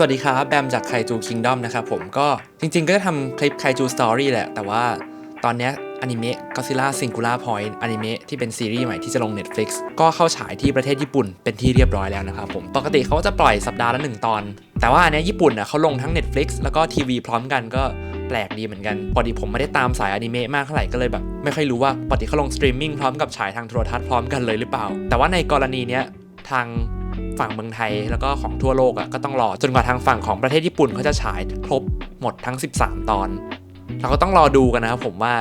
สวัสดีครับ แบมจากไคจูคิงดอมนะครับผมก็จริงๆ ก็จะทำคลิปไคจูสตอรี่แหละ แต่ว่าตอนนี้อนิเมะก็ซิล่าซิงคูล่าพอยต์อนิเมะที่เป็นซีรีส์ใหม่ที่จะลง Netflix ก็เข้าฉายที่ประเทศญี่ปุ่นเป็นที่เรียบร้อยแล้วนะครับผมปกติเขาจะปล่อยสัปดาห์ละหนึ่งตอน แต่ว่าอันเนี้ยญี่ปุ่นอะเขาลงทั้ง Netflix แล้วก็ทีวีพร้อมกันก็แปลกดีเหมือนกัน พอดีผมไม่ได้ตามสายอนิเมะมากเท่าไหร่ก็เลยแบบไม่ค่อยรู้ว่าปกติเขาลงสตรีมมิ่งพร้อมกับฉายทางโทรทัศน์พร้อมกันเลยหรือเปล่า แต่ว่าในกรณีเนี้ยทาง ฝั่งเมืองไทยแล้วก็ของทั่วโลกอะ่ะก็ต้องรอจนกว่าทางฝั่งของประเทศญี่ปุ่นเขาจะฉายครบหมดทั้ง 13 ตอน เราก็ต้องรอดูกันนะครับผมว่า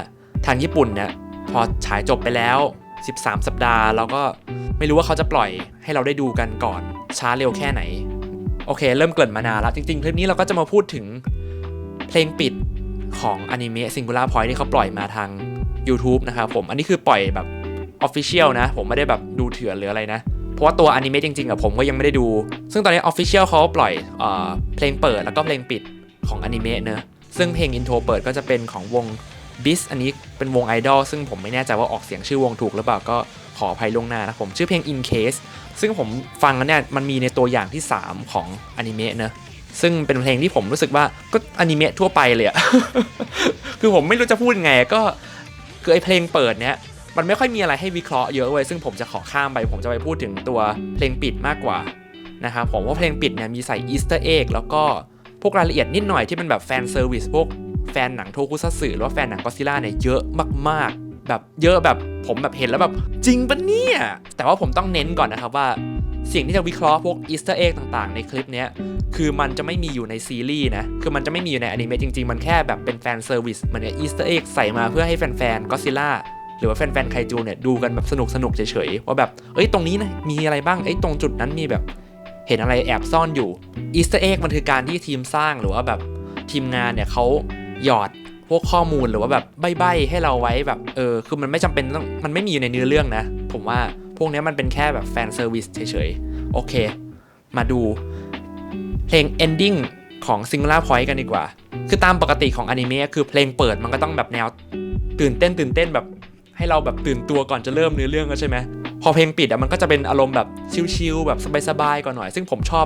ทางญี่ปุ่นเนี่ยพอฉายจบไปแล้ว 13 สัปดาห์เราก็ไม่รู้ว่าเขาจะปล่อยให้เราได้ดูกันก่อนช้าเร็วแค่ไหน โอเค เริ่มเกิดมานานแล้ว จริงๆ คลิปนี้เราก็จะมาพูดถึงเพลงปิดของอนิเมะ Singular Point ที่เขาปล่อยมาทาง YouTube นะครับผม อันนี้คือปล่อยแบบ Official นะ ผมไม่ได้แบบดูเถื่อนหรืออะไรนะ เพราะว่าตัวอนิเมะจริงๆอะผมก็ยังไม่ได้ดู ซึ่งตอนนี้ Official เขาปล่อยเอ่อเพลงเปิดแล้วก็เพลงปิดของอนิเมะเนอะซึ่งเพลงอินโทรเปิดก็จะเป็นของวง b i s อันนี้เป็นวงไอดอลซึ่งผมไม่แน่ใจว่าออกเสียงชื่อวงถูกหรือเปล่าก็ขออภัยล่วงหน้านะผมชื่อเพลง In Case ซึ่งผมฟังแล้วเนี่ยมันมีในตัวอย่างที่ 3 ของอนิเมะเนอะซึ่งเป็นเพลงที่ผมรู้สึกว่าก็อนิเมะทั่วไปเลยอะคือผมไม่รู้จะพูดไงก็คือไอเพลงเปิดเนี้ย มันไม่ค่อยมีอะไรให้วิเคราะห์เยอะเว้ยซึ่งผมจะขอข้ามไป ผมจะไปพูดถึงตัวเพลงปิดมากกว่านะครับผมว่าเพลงปิดเนี่ยมีใส่อีสเตอร์เอ็กแล้วก็พวกรายละเอียดนิดหน่อยที่เป็นแบบแฟนเซอร์วิสพวกแฟนหนังโทคุซัตสึหรือว่าแฟนหนังก็ซิล่าเนี่ยเยอะมากๆ แบบเยอะแบบผมแบบเห็นแล้วแบบจริงปะเนี่ย แต่ว่าผมต้องเน้นก่อนนะครับว่าสิ่งที่จะวิเคราะห์พวกอีสเตอร์เอ็กต่างๆ ในคลิปนี้คือมันจะไม่มีอยู่ในซีรีส์นะ คือมันจะไม่มีอยู่ในอนิเมะจริงๆ มันแค่แบบเป็นแฟนเซอร์วิสเหมือนอีสเตอร์เอ็กใส่มาเพื่อให้แฟนๆก็ซิล่า หรือว่าแฟนๆไคจูเนี่ยดูกันแบบสนุกสนุกๆเฉยๆว่าแบบเอ้ยตรงนี้นะมีอะไรบ้างเอ้ยตรงจุดนั้นมีแบบเห็นอะไรแอบซ่อนอยู่อีสต์เอ็กมันคือการที่ทีมสร้างหรือว่าแบบทีมงานเนี่ยเขาหยอดพวกข้อมูลหรือว่าแบบใบ้ๆให้เราไว้แบบเออคือมันไม่จำเป็นต้องมันไม่มีอยู่ในเนื้อเรื่องนะ ผมว่าพวกนี้มันเป็นแค่แบบแฟนเซอร์วิสเฉยๆ โอเค มาดูเพลง ending ของ Singular Point กันดีกว่า คือตามปกติของอนิเมะคือเพลงเปิดมันก็ต้องแบบแนวตื่นเต้นตื่นเต้นแบบ ให้เราแบบตื่นตัวก่อนจะเริ่มเนื้อเรื่องแล้วใช่ไหมพอเพลงปิดอะมันก็จะเป็นอารมณ์แบบชิลๆแบบสบายๆก่อนหน่อย ซึ่งผมชอบ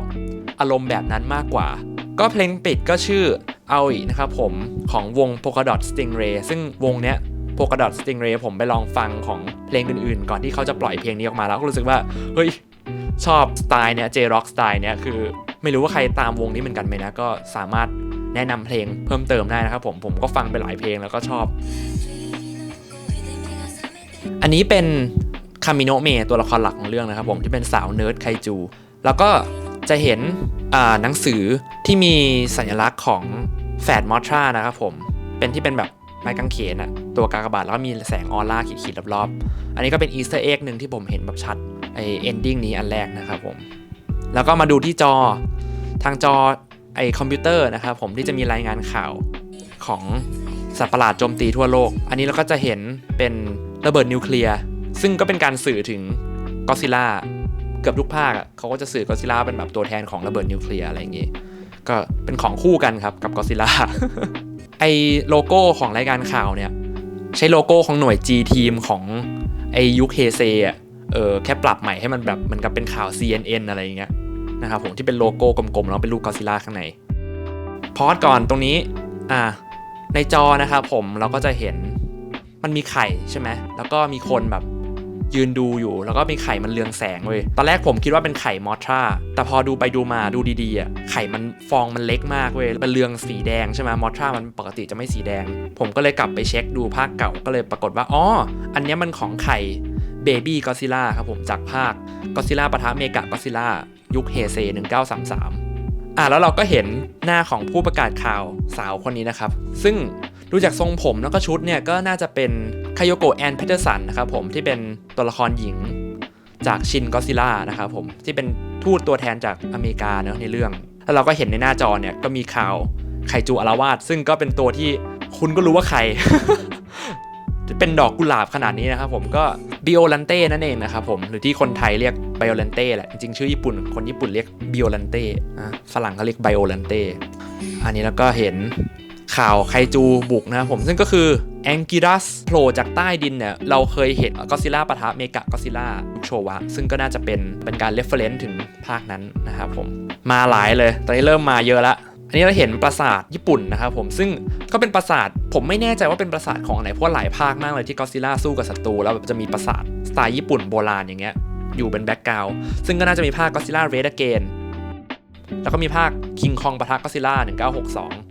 อารมณ์แบบนั้นมากกว่า ก็เพลงปิดก็ชื่อเอาอีนะครับผมของวง Polka Dot Stingray ซึ่งวงเนี้ย Polka Dot Stingray ผมไปลองฟังของเพลงอื่นๆ ก่อนที่เขาจะปล่อยเพลงนี้ออกมาแล้วก็รู้สึกว่าเฮ้ยชอบสไตล์เนี้ย J-Rock สไตล์เนี้ยคือไม่รู้ว่าใครตามวงนี้เหมือนกันไหมนะ ก็สามารถแนะนำเพลงเพิ่มเติมได้นะครับผมผมก็ฟังไปหลายเพลงแล้วก็ชอบ อันนี้เป็นคามิโนเมะตัวละครหลักของเรื่องนะครับผมที่เป็นสาวเนิร์ดไคจู แล้วก็จะเห็นหนังสือที่มีสัญลักษณ์ของแฟดมอทรานะครับผมเป็นที่เป็นแบบไม้กางเขนอะตัวกากบาทแล้วก็มีแสงออร่าขีดๆรอบๆ อันนี้ก็เป็นอีสเตอร์เอ็กหนึ่งที่ผมเห็นแบบชัดไอเอนดิ้งนี้อันแรกนะครับผม แล้วก็มาดูที่จอทางจอไอคอมพิวเตอร์นะครับผมที่จะมีรายงานข่าวของสัตว์ประหลาดโจมตีทั่วโลก อันนี้เราก็จะเห็นเป็น ระเบิดนิวเคลียร์ซึ่งก็เป็นการสื่อถึงก็ซิล่าเกือบทุกภาคเขาก็จะสื่อก็ซิล่าเป็นแบบตัวแทนของระเบิดนิวเคลียร์อะไรอย่างงี้ ก็เป็นของคู่กันครับกับก็ซิล่าไอโลโก้ของรายการข่าวเนี่ย ใช้โลโก้ของหน่วย G ทีมของไอยุคเฮเซอะเออแค่ปรับใหม่ให้มันแบบมันกับเป็นข่าว CNN อะไรอย่างเงี้ยนะครับผมที่เป็นโลโก้กลมๆแล้วเป็นรูปกอซิล่าข้างในพอดก่อนตรงนี้อ่าในจอนะครับผมเราก็จะเห็น มันมีไข่ใช่ไหมแล้วก็มีคนแบบยืนดูอยู่ แล้วก็มีไข่มันเรืองแสงเว้ย ตอนแรกผมคิดว่าเป็นไข่มอทราแต่พอดูไปดูมาดูดีๆอะ ไข่มันฟองมันเล็กมากเว้ย มันเรืองสีแดงใช่ไหมมอทรามันปกติจะไม่สีแดง ผมก็เลยกลับไปเช็คดูภาคเก่า ก็เลยปรากฏว่า อ๋อ อันนี้มันของไข่เบบี้ก็ซิล่าครับผมจากภาคก็ซิล่าปะทะเมกะก็ซิล่ายุคเฮเซ1933อะแล้วเราก็เห็นหน้าของผู้ประกาศข่าวสาวคนนี้นะครับ ซึ่ง ดูจากทรงผมแล้วก็ชุดเนี่ยก็น่าจะเป็นคายโยโกะแอนเพเทอร์สันนะครับผมที่เป็นตัวละครหญิงจากชินก็ซิล่านะครับผมที่เป็นทูตตัวแทนจากอเมริกาเนอะในเรื่อง แล้วเราก็เห็นในหน้าจอเนี่ยก็มีข่าวไคจูอาราวาสซึ่งก็เป็นตัวที่คุณก็รู้ว่าใครเป็นดอกกุหลาบขนาดนี้นะครับผมก็บิโอลันเต้นั่นเองนะครับผมหรือที่คนไทยเรียกไบโอลันเต้แหละจริงชื่อญี่ปุ่นคนญี่ปุ่นเรียกบิโอลันเต้ฝรั่งเขาเรียกไบโอลันเต้อันนี้แล้วก็เห็น ข่าวไคจูบุกนะครับผมซึ่งก็คือแองกิรัสโผล่จากใต้ดินเนี่ยเราเคยเห็นก็ซิล่าปะทะเมกะก็ซิล่าโชวะ ซึ่งก็น่าจะเป็นเป็นการเรฟเฟรนซ์ถึงภาคนั้นนะครับผมมาหลายเลย ตอนนี้เริ่มมาเยอะละอันนี้เราเห็นปราสาทญี่ปุ่นนะครับผมซึ่งก็เป็นปราสาทผมไม่แน่ใจว่าเป็นปราสาทของไหนเพราะหลายภาคมากเลยที่ก็ซิล่าสู้กับศัตรูแล้วแบบจะมีปราสาทสไตล์ญี่ปุ่นโบราณอย่างเงี้ยอยู่เป็นแบ็กกราวด์ซึ่งก็น่าจะมีภาคก็ซิล่าเรดเกนแล้วก็มีภาคคิงคองปะทะก็ซิล่า1962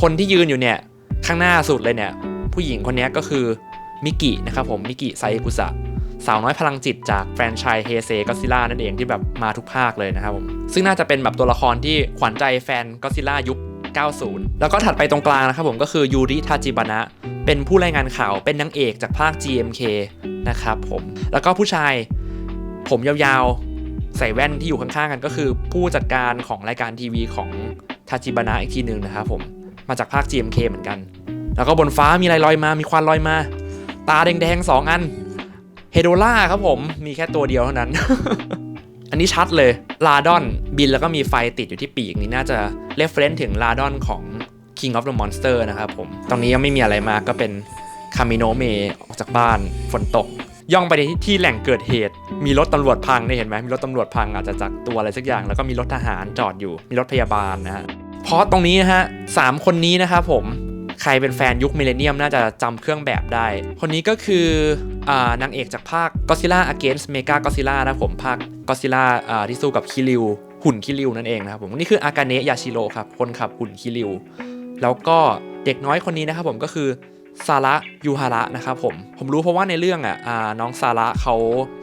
คนที่ยืนอยู่เนี่ยข้างหน้าสุดเลยเนี่ยผู้หญิงคนนี้ก็คือมิกินะครับผมมิกิไซกุสะสาวน้อยพลังจิตจากแฟรนไชส์เฮเซก็ซิล่านั่นเองที่แบบมาทุกภาคเลยนะครับผมซึ่งน่าจะเป็นแบบตัวละครที่ขวัญใจแฟนก็ซิล่ายุค 90 แล้วก็ถัดไปตรงกลางนะครับผมก็คือยูริทาจิบานะเป็นผู้รายงานข่าวเป็นนางเอกจากภาค GMK นะครับผมแล้วก็ผู้ชายผมยาวๆ ใส่แว่นที่อยู่ข้างๆกันก็คือผู้จัดการของรายการทีวีของทาจิบานะอีกทีหนึ่งนะครับผม มาจากภาค GMK เหมือนกัน แล้วก็บนฟ้ามีอะไรลอยมา มีควันลอยมา ตาแดงๆสองอัน เฮโดล่าครับผม มีแค่ตัวเดียวเท่านั้น อันนี้ชัดเลย ลาดอนบินแล้วก็มีไฟติดอยู่ที่ปีกนี่น่าจะเรฟเฟรนซ์ถึงลาดอนของ King of the Monster นะครับผม ตรงนี้ยังไม่มีอะไรมากก็เป็นคามิโนเมออกจากบ้านฝนตก ย่องไปในที่แหล่งเกิดเหตุ มีรถตำรวจพังเนี่ยเห็นไหมมีรถตำรวจพังอาจจะจากตัวอะไรสักอย่าง แล้วก็มีรถทหารจอดอยู่ มีรถพยาบาลนะฮะ พราะตรงนี้นะฮะสามคนนี้นะครับผมใครเป็นแฟนยุคมิเลเนียมน่าจะจำเครื่องแบบได้ คนนี้ก็คืออนางเอกจากภาค Godzilla Against Mega Godzilla นะผมภาค Godzilla อ่าที่สู้กับคิริวหุ่นคิริวนั่นเองนะครับผมนี่คืออากาเนะยาชิโร่ครับคนขับหุ่นคิริว แล้วก็เด็กน้อยคนนี้นะครับผมก็คือซาระยูฮาระนะครับผม ผมรู้เพราะว่าในเรื่องอะอ่าน้องซาระเขา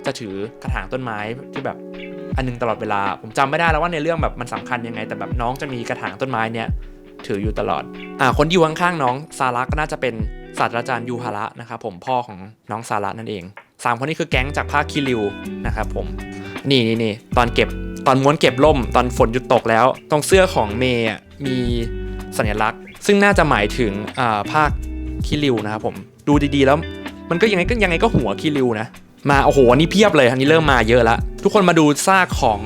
จะถือกระถางต้นไม้ที่แบบ อันหนึงตลอดเวลา ผมจำไม่ได้แล้วว่าในเรื่องแบบมันสำคัญยังไง แต่แบบน้องจะมีกระถางต้นไม้เนี้ยถืออยู่ตลอด อ่า คนที่อยู่ข้างๆน้องซาระก็น่าจะเป็นศาสตราจารย์ยูฮาระนะครับผมพ่อของน้องซาระนั่นเองสามคนนี้คือแก๊งจากภาคคิริวนะครับผม นี่นี่นี่ตอนเก็บตอนม้วนเก็บล่ม ตอนฝนหยุดตกแล้ว ตรงเสื้อของเมย์มีสัญลักษณ์ ซึ่งน่าจะหมายถึงอ่าภาคคิริวนะครับผม ดูดีๆแล้ว มันก็ยังไงก็ยังไงก็หัวคิริวนะ มาโอ้โหอันนี้เพียบเลยอันนี้เริ่มมาเยอะแล้วทุกคนมาดูซากของ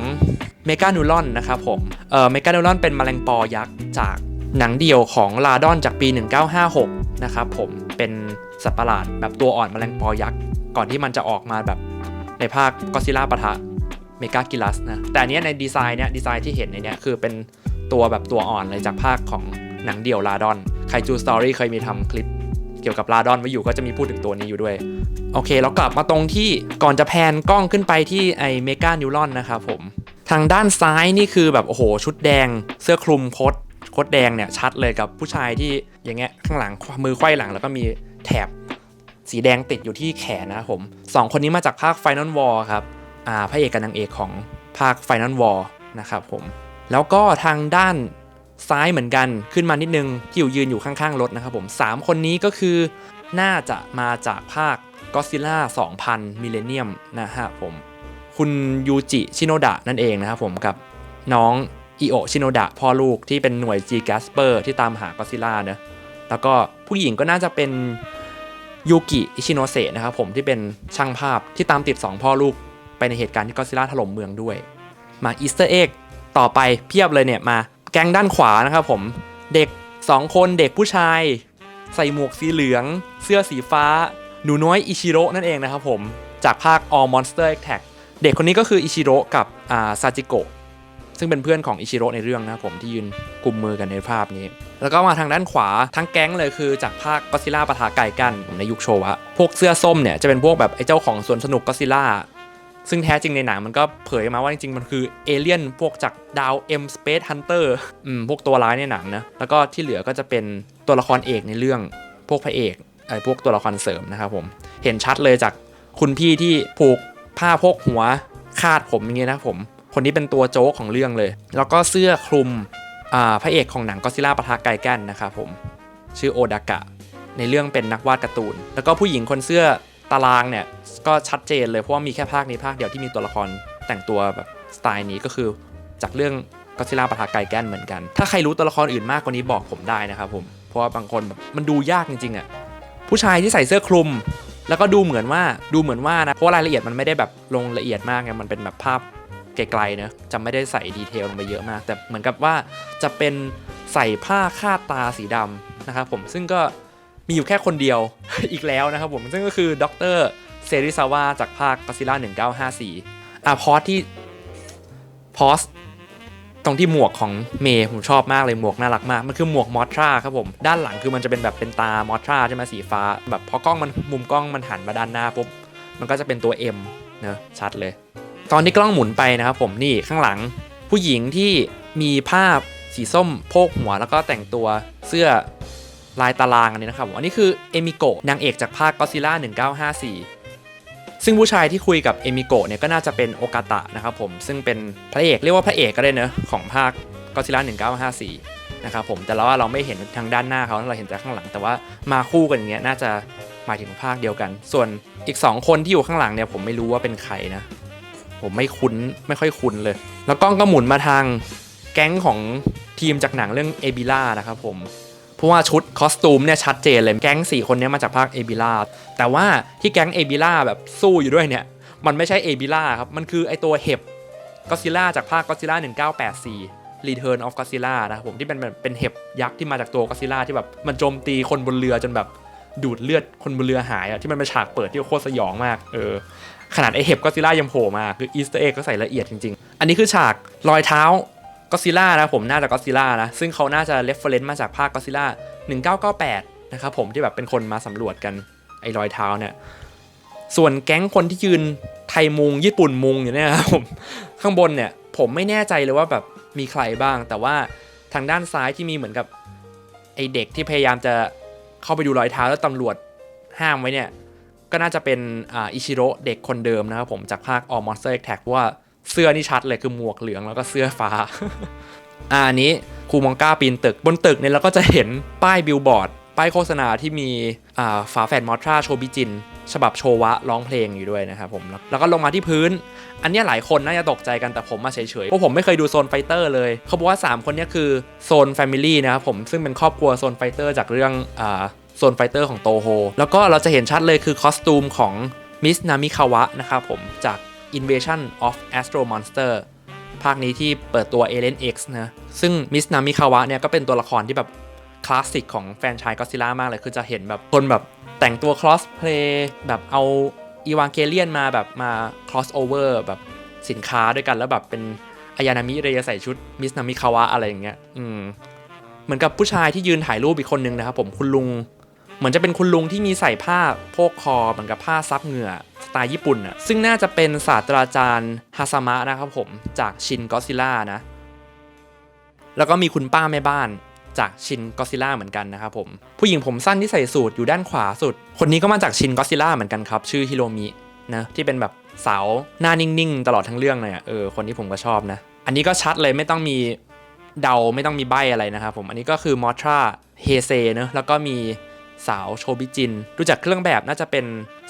เมกานูลอนนะครับผมเอ่อเมกานูลอนเป็นแมลงปอยักษ์จากหนังเดี่ยวของลาดอนจากปี 1956 นะครับผมเป็นสัตว์ประหลาดแบบตัวอ่อนแมลงปอยักษ์ก่อนที่มันจะออกมาแบบในภาคก็ซิล่าปะทะเมกากิลัสนะแต่อันเนี้ยในดีไซน์เนี้ยดีไซน์ที่เห็นในเนี้ยคือเป็นตัวแบบตัวอ่อนเลยจากภาคของหนังเดี่ยวลาดอนไคจูสตอรี่เคยมีทำคลิป กี่ยวกับลาดอนไว้อยู่ก็จะมีพูดถึงตัวนี้อยู่ด้วย โอเคแล้วกลับมาตรงที่ก่อนจะแพนกล้องขึ้นไปที่ไอเมกานิวลอนนะครับผมทางด้านซ้ายนี่คือแบบโอ้โหชุดแดง เสื้อคลุมโคตโคตแดงเนี่ยชัดเลยกับผู้ชายที่อย่างเงี้ยข้างหลังมือไขว้หลังแล้วก็มีแถบสีแดงติดอยู่ที่แขนนะผมสองคนนี้มาจากภาค Final War ครับอ่าพระเอกกับนางเอกของภาค Final War นะครับผมแล้วก็ทางด้าน ซ้ายเหมือนกันขึ้นมานิดนึงที่อยู่ยืนอยู่ข้างๆรถนะครับผมสามคนนี้ก็คือน่าจะมาจากภาค Godzilla 2000 Millennium นะฮะผม คุณยูจิชิโนดะนั่นเองนะครับผมกับน้องอิโอชิโนดะพ่อลูกที่เป็นหน่วย G Gasper ที่ตามหา Godzilla เนะแล้วก็ผู้หญิงก็น่าจะเป็นยูกิอิชิโนเซะนะครับผมที่เป็นช่างภาพที่ตามติด 2 พ่อลูกไปในเหตุการณ์ที่ Godzilla ถล่มเมืองด้วย มาอีสเตอร์เอ็กต่อไปเพียบเลยเนี่ยมา ก๊งด้านขวานะครับผมเด็ก 2 คนเด็กผู้ชาย ใส่หมวกสีเหลือง เสื้อสีฟ้า หนูน้อยอิชิโร่นั่นเองนะครับผมจากภาค All Monster Attack เด็กคนนี้ก็คืออิชิโร่กับอ่าซาจิโกะซึ่งเป็นเพื่อนของอิชิโร่ในเรื่องนะครับผมที่ยืนกลุ่มมือกันในภาพนี้ แล้วก็มาทางด้านขวาทั้งแก๊งเลยคือจากภาคก็ซิล่าปะทะไก่กันในยุคโชวะพวกเสื้อส้มเนี่ยจะเป็นพวกแบบไอ้เจ้าของสวนสนุกก็ซิล่า ซึ่งแท้จริงในหนังมันก็เผยมาว่าจริงๆ มันคือเอเลี่ยนพวกจากดาว M Space Hunter อืมพวกตัวร้ายในหนังนะ แล้วก็ที่เหลือก็จะเป็นตัวละครเอกในเรื่องพวกพระเอกไอ้พวกตัวละครเสริมนะครับผม เห็นชัดเลยจากคุณพี่ที่ผูกผ้าพกหัวคาดผมอย่างเงี้ยนะผม คนนี้เป็นตัวโจ๊กของเรื่องเลย แล้วก็เสื้อคลุมอ่าพระเอกของหนังก็ซิล่าปะทะไกแกนนะครับผม ชื่อโอดากะ ในเรื่องเป็นนักวาดการ์ตูน แล้วก็ผู้หญิงคนเสื้อตารางเนี่ย ก็ชัดเจนเลยเพราะว่ามีแค่ภาคนี้ภาคเดียวที่มีตัวละครแต่งตัวแบบสไตล์นี้ก็คือจากเรื่องก็ซิล่าปะทะไกแกนเหมือนกัน ถ้าใครรู้ตัวละครอื่นมากกว่านี้บอกผมได้นะครับผม เพราะว่าบางคนแบบมันดูยากจริงๆอะ่ะ ผู้ชายที่ใส่เสื้อคลุม แล้วก็ดูเหมือนว่าดูเหมือนว่านะ เพราะรายละเอียดมันไม่ได้แบบลงละเอียดมากไง มันเป็นแบบภาพไกลๆเนะจะไม่ได้ใส่ดีเทลลงไปเยอะมาก แต่เหมือนกับว่าจะเป็นใส่ผ้าคาดตาสีดำนะครับผม ซึ่งก็มีอยู่แค่คนเดียวอีกแล้วนะครับผม ซึ่งก็คือดร เซริซาวะจากภาคก็ซิล่า1954 อะพอสที่พอสตรงที่หมวกของเมย์ผมชอบมากเลยหมวกน่ารักมาก มันคือหมวกมอทราครับผมด้านหลังคือมันจะเป็นแบบเป็นตามอทราใช่ไหมสีฟ้า แบบพอกล้องมันมุมกล้องมันหันมาด้านหน้าปุ๊บมันก็จะเป็นตัว M เนะชัดเลย ตอนที่กล้องหมุนไปนะครับผมนี่ข้างหลังผู้หญิงที่มีภาพสีส้มโพกหัว แล้วก็แต่งตัวเสื้อลายตารางอันนี้นะครับผมอันนี้คือเอมิโกะนางเอกจากภาคก็ซิล่า1954 ซึ่งผู้ชายที่คุยกับเอมิโกะเนี่ยก็น่าจะเป็นโอกาตะนะครับผมซึ่งเป็นพระเอกเรียกว่าพระเอกก็ได้เนอะของภาคก็ซิล่า1954นะครับผมแต่เราว่าเราไม่เห็นทางด้านหน้าเขาเราเห็นแต่ข้างหลัง แต่ว่ามาคู่กันอย่างเงี้ยน่าจะหมายถึงภาคเดียวกัน ส่วนอีก 2 คนที่อยู่ข้างหลังเนี่ยผมไม่รู้ว่าเป็นใครนะ ผมไม่คุ้นไม่ค่อยคุ้นเลย แล้วกล้องก็หมุนมาทางแก๊งของทีมจากหนังเรื่องเอบิล่านะครับผม เพราะว่าชุดคอสตูมเนี่ยชัดเจนเลยแก๊ง4 คนเนี้มาจากภาคเอบิล่าแต่ว่าที่แก๊งเอบิล่าแบบสู้อยู่ด้วยเนี่ย มันไม่ใช่เอบิล่าครับ มันคือไอตัวเห็บก็ซิล่าจากภาคก็ซิล่า1984 Return of Godzilla นะผมที่เป็นเป็นเห็บยักษ์ที่มาจากตัวก็ซิล่าที่แบบมันโจมตีคนบนเรือจนแบบดูดเลือดคนบนเรือหายอะที่มันเป็นฉากเปิดที่โคตรสยองมากเออขนาดไอเห็บก็ซิล่ายังโผล่มาคืออีสเตอร์เอ็กก็ใส่ละเอียดจริงๆ อันนี้คือฉากรอยเท้า ก็ซิล่านะผมน่าจะก็ซิล่านะซึ่งเขาน่าจะเรฟเฟอร์เรนซ์มาจากภาคก็ซิล่า1998 นะครับผมที่แบบเป็นคนมาสำรวจกันไอ้รอยเท้าเนี่ยส่วนแก๊งคนที่ยืนไทยมุงญี่ปุ่นมุงอยู่เนี่ยนะครับผมข้างบนเนี่ยผมไม่แน่ใจเลยว่าแบบมีใครบ้าง แต่ว่าทางด้านซ้ายที่มีเหมือนกับไอเด็กที่พยายามจะเข้าไปดูรอยเท้าแล้วตำรวจห้ามไว้เนี่ยก็น่าจะเป็นอ,อิชิโร่เด็กคนเดิมนะครับผมจากภาค All Monster Attack เพราะว่า เสื้อนี่ชัดเลยคือหมวกเหลืองแล้วก็เสื้อฟ้าอ่าอันนี้ครูมองก้าปีนตึกบนตึกเนี่ยเราก็จะเห็นป้ายบิลบอร์ด ป้ายโฆษณาที่มีอ่าฝาแฝดมอทราโชบิจิน ฉบับโชวะร้องเพลงอยู่ด้วยนะครับผมแล้วก็ลงมาที่พื้น อันนี้หลายคนน่าจะตกใจกันแต่ผมมาเฉยๆเพราะผมไม่เคยดูโซนไฟเตอร์เลย เขาบอกว่า 3 คนนี้คือโซนแฟมิลี่นะครับผมซึ่งเป็นครอบครัวโซนไฟเตอร์จากเรื่องอ่าโซนไฟเตอร์ของโตโฮแล้วก็เราจะเห็นชัดเลยคือคอสตูมของมิสนามิคาวะนะครับผมจาก Invasion of Astro Monster ภาคนี้ที่เปิดตัว Alien X นะซึ่งมิสนามิคาวะเนี่ยก็เป็นตัวละครที่แบบคลาสสิกของแฟนชส์ก็ซิล่ามากเลย คือจะเห็นแบบคนแบบแต่งตัวคลอสเพลย์แบบเอาอีวานเกเลียนมาแบบมา cross over แบบสินค้าด้วยกันแล้วแบบเป็นอายานามิเรยใส่ชุดมิสนามิคาวะอะไรอย่างเงี้ย อืม เหมือนกับผู้ชายที่ยืนถ่ายรูปอีกคนนึงนะครับผมคุณลุง เหมือนจะเป็นคุณลุงที่มีใส่ผ้าโพกคอเหมือนกับผ้าซับเหงื่อสไตล์ญี่ปุ่นอะซึ่งน่าจะเป็นศาสตราจารย์ฮาซามะนะครับผมจากชินก็ซิล่านะแล้วก็มีคุณป้าแม่บ้านจากชินก็ซิล่าเหมือนกันนะครับผม ผู้หญิงผมสั้นที่ใส่สูทอยู่ด้านขวาสุด คนนี้ก็มาจากชินก็ซิล่าเหมือนกันครับ ชื่อฮิโรมินะที่เป็นแบบสาวหน้านิ่งๆ ตลอดทั้งเรื่องเลยอะเออคนที่ผมก็ชอบนะ อันนี้ก็ชัดเลยไม่ต้องมีเดาไม่ต้องมีใบอะไรนะครับผมอันนี้ก็คือมอทราเฮเซเนะแล้วก็มี สาวโชบิจิน ดูจากเครื่องแบบน่าจะเป็น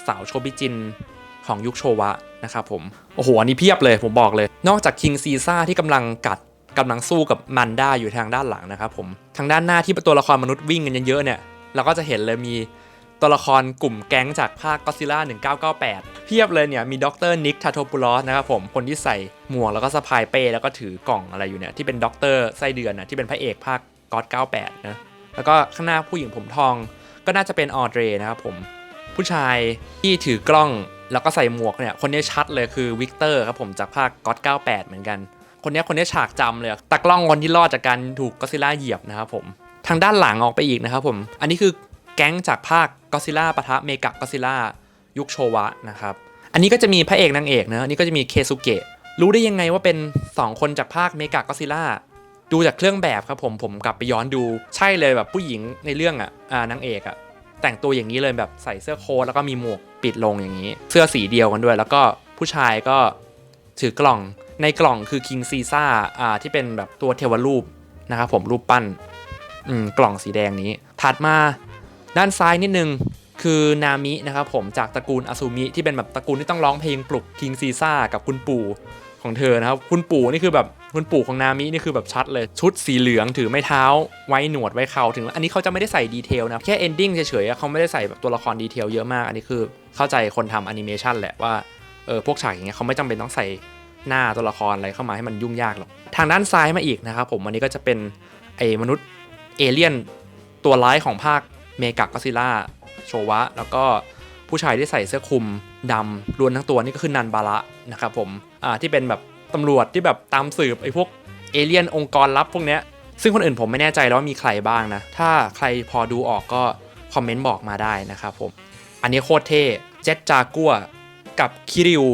สาวโชบิจินของยุคโชวะนะครับผม โอ้โห อันนี้เพียบเลยผมบอกเลย นอกจากคิงซีซ่าที่กำลังกัดกำลังสู้กับมันด้าอยู่ทางด้านหลังนะครับผม ทางด้านหน้าที่ตัวละครมนุษย์วิ่งกันเยอะๆเนี่ย เราก็จะเห็นเลยมีตัวละครกลุ่มแก๊งจากภาคก็ซิล่า1998 เพียบเลยเนี่ย มีด็อกเตอร์นิกทาโทปูลอสนะครับผม คนที่ใส่หมวกแล้วก็สะพายเป้แล้วก็ถือกล่องอะไรอยู่เนี่ย ที่เป็นด็อกเตอร์ไส้เดือนนะที่เป็นพระเอกภาคก็อด98นะ แล้วก็ข้างหน้าผู้หญิงผมทอง ก็น่าจะเป็นออเดรนะครับผมผู้ชายที่ถือกล้องแล้วก็ใส่หมวกเนี่ยคนนี้ชัดเลยคือวิกเตอร์ครับผมจากภาคก็อด98 เหมือนกัน คนนี้คนนี้ฉากจำเลยตากล้องคนที่รอดจากการถูกก็ซิล่าเหยียบนะครับผมทางด้านหลังออกไปอีกนะครับผมอันนี้คือแก๊งจากภาคก็ซิล่าปะทะเมกะก็ซิล่ายุคโชวะนะครับอันนี้ก็จะมีพระเอกนางเอกนะอันนี้ก็จะมีเคซุเกะรู้ได้ยังไงว่าเป็น 2 คนจากภาคเมกะก็ซิล่า ดูจากเครื่องแบบครับผมผมกลับไปย้อนดูใช่เลยแบบผู้หญิงในเรื่องอะนางเอกอะแต่งตัวอย่างนี้เลยแบบใส่เสื้อโค้ทแล้วก็มีหมวกปิดลงอย่างนี้ เสื้อสีเดียวกันด้วย แล้วก็ผู้ชายก็ถือกล่องในกล่องคือคิงซีซ่าอ่าที่เป็นแบบตัวเทวรูปนะครับผมรูปปั้นอืมกล่องสีแดงนี้ ถัดมาด้านซ้ายนิดนึงคือนามินะครับผมจากตระกูลอาซูมิที่เป็นแบบตระกูลที่ต้องร้องเพลงปลุกคิงซีซ่ากับคุณปู่ ของเธอนะครับคุณปู่นี่คือแบบคุณปู่ของนามินี่คือแบบชัดเลยชุดสีเหลืองถือไม้เท้า ไว้หนวดไว้เขาถึง อันนี้เขาจะไม่ได้ใส่ดีเทลนะแค่เอนดิ้งเฉยๆเขาไม่ได้ใส่แบบตัวละครดีเทลเยอะมาก อันนี้คือเข้าใจคนทำแอนิเมชันแหละว่าเออพวกฉากอย่างเงี้ยเขาไม่จำเป็นต้องใส่หน้าตัวละครอะไรเข้ามาให้มันยุ่งยากหรอกทางด้านซ้ายมาอีกนะครับผมอันนี้ก็จะเป็นไอ้มนุษย์เอเลี่ยนตัวร้ายของภาคเมกะก็ซิล่าโชวะ แล้วก็ผู้ชายที่ใส่เสื้อคลุมดำล้วนทั้งตัวนี่ก็คือนันบาระนะครับผม อ่าที่เป็นแบบตำรวจที่แบบตามสืบไอ้พวกเอเลี่ยนองค์กรลับพวกเนี้ยซึ่งคนอื่นผมไม่แน่ใจแล้วว่ามีใครบ้างนะ ถ้าใครพอดูออกก็คอมเมนต์บอกมาได้นะครับผม อันนี้โคตรเท่ เจ็ตจากัวกับคิริว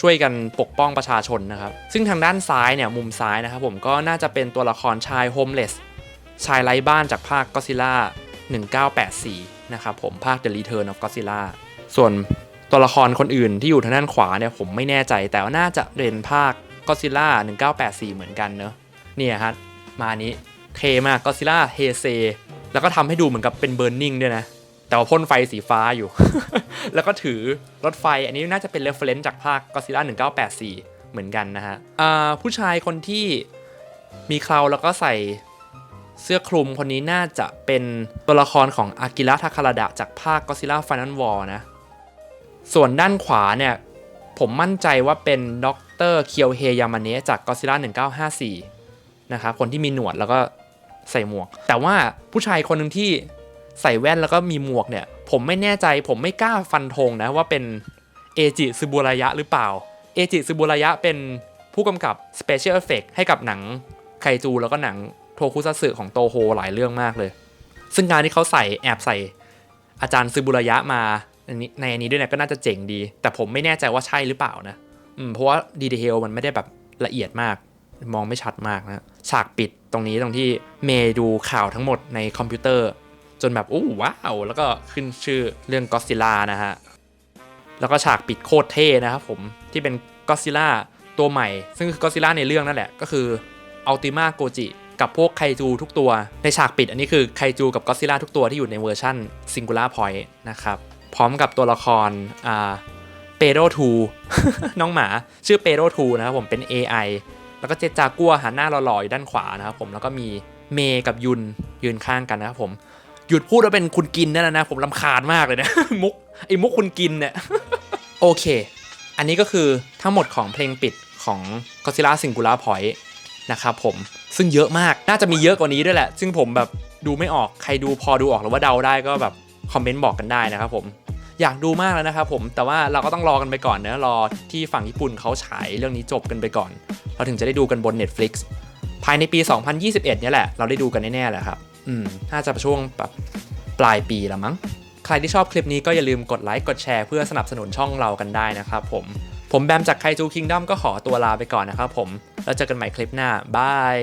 ช่วยกันปกป้องประชาชนนะครับ ซึ่งทางด้านซ้ายเนี่ยมุมซ้ายนะครับผมก็น่าจะเป็นตัวละครชายโฮมเลสชายไร้บ้านจากภาคก็ซิล่า1984 นะครับผมภาค The Return of Godzilla ส่วน ตัวละครคนอื่นที่อยู่ทางด้านขวาเนี่ยผมไม่แน่ใจแต่ว่าน่าจะเป็นภาคก็ซิล่า1984 เหมือนกันเนอะเนี่ยฮะมานี้เทมากก็ซิล่าเฮเซแล้วก็ทำให้ดูเหมือนกับเป็นเบิร์นนิ่งด้วยนะ แต่ว่าพ่นไฟสีฟ้าอยู่ แล้วก็ถือรถไฟอันนี้น่าจะเป็นเรฟเฟรนซ์จากภาคก็ซิล่า1984 เหมือนกันนะฮะผู้ชายคนที่มีเคราแล้วก็ใส่เสื้อคลุมคนนี้น่าจะเป็นตัวละครของอากิระทาคาราดะจากภาคก็ซิล่าฟ i น a l วอ r นะ ส่วนด้านขวาเนี่ยผมมั่นใจว่าเป็นด็อกเตอร์เคียวเฮยามาเนะจากก็ซิล่า1954 นะครับคนที่มีหนวดแล้วก็ใส่หมวก แต่ว่าผู้ชายคนหนึ่งที่ใส่แว่นแล้วก็มีหมวกเนี่ย ผมไม่แน่ใจผมไม่กล้าฟันธงนะว่าเป็นเอจิซึบุระยะหรือเปล่า เอจิซึบุระยะเป็นผู้กำกับ Special Effect ให้กับหนังไคจู แล้วก็หนังโทคุซัตสึของโตโฮหลายเรื่องมากเลย ซึ่งงานที่เขาใส่แอบใส่อาจารย์ซึบุระยะมา อันนี้ในอันนี้ด้วยเนี่ยก็น่าจะเจ๋งดี แต่ผมไม่แน่ใจว่าใช่หรือเปล่านะอืมเพราะว่าดีเทลมันไม่ได้แบบละเอียดมาก มองไม่ชัดมากนะฉากปิดตรงนี้ตรงที่เมย์ดูข่าวทั้งหมดในคอมพิวเตอร์ จนแบบอู้ว้าวแล้วก็ขึ้นชื่อเรื่องก็ซิล่านะฮะแล้วก็ฉากปิดโคตรเท่นะครับผมที่เป็นก็ซิล่าตัวใหม่ ซึ่งคือก็ซิล่าในเรื่องนั่นแหละก็คืออัลติมาโกจิกับพวกไคจูทุกตัว ในฉากปิดอันนี้คือไคจูกับก็ซิล่าทุกตัวที่อยู่ในเวอร์ชั่นซิงคูล่าพอยต์นะครับ พร้อมกับตัวละครอ่าเปโรทูน้องหมาชื่อเปโรทูนะครับผมเป็น AI แล้วก็เจจากัวหันหน้าหล่อๆอยู่ด้านขวานะครับผมแล้วก็มีเมย์กับยุนยืนข้างกันนะครับผมหยุดพูดว่าเป็นคุณกินนั่นนะผมลำคาญมากเลยนะมุกไอ้มุกคุณกินเนี่ยโอเค อันนี้ก็คือทั้งหมดของเพลงปิดของ Godzilla Singular Point นะครับผมซึ่งเยอะมากน่าจะมีเยอะกว่านี้ด้วยแหละ ซึ่งผมแบบดูไม่ออกใครดูพอดูออกหรือว่าเดาได้ก็แบบคอมเมนต์บอกกันได้นะครับผม อยากดูมากแล้วนะครับผมแต่ว่าเราก็ต้องรอกันไปก่อนเนะรอที่ฝั่งญี่ปุ่นเขาฉายเรื่องนี้จบกันไปก่อน เราถึงจะได้ดูกันบน Netflix ภายในปี 2021เนี่ยแหละ เราได้ดูกันแน่ๆแหละครับ อืม น่าจะช่วงแบบปลายปีละมั้ง ใครที่ชอบคลิปนี้ก็อย่าลืมกดไลค์ กดแชร์เพื่อสนับสนุนช่องเรากันได้นะครับผม ผมแบมจากไคจูคิงด o มก็ขอตัวลาไปก่อนนะครับผม แล้วเจอกันใหม่คลิปหน้า บาย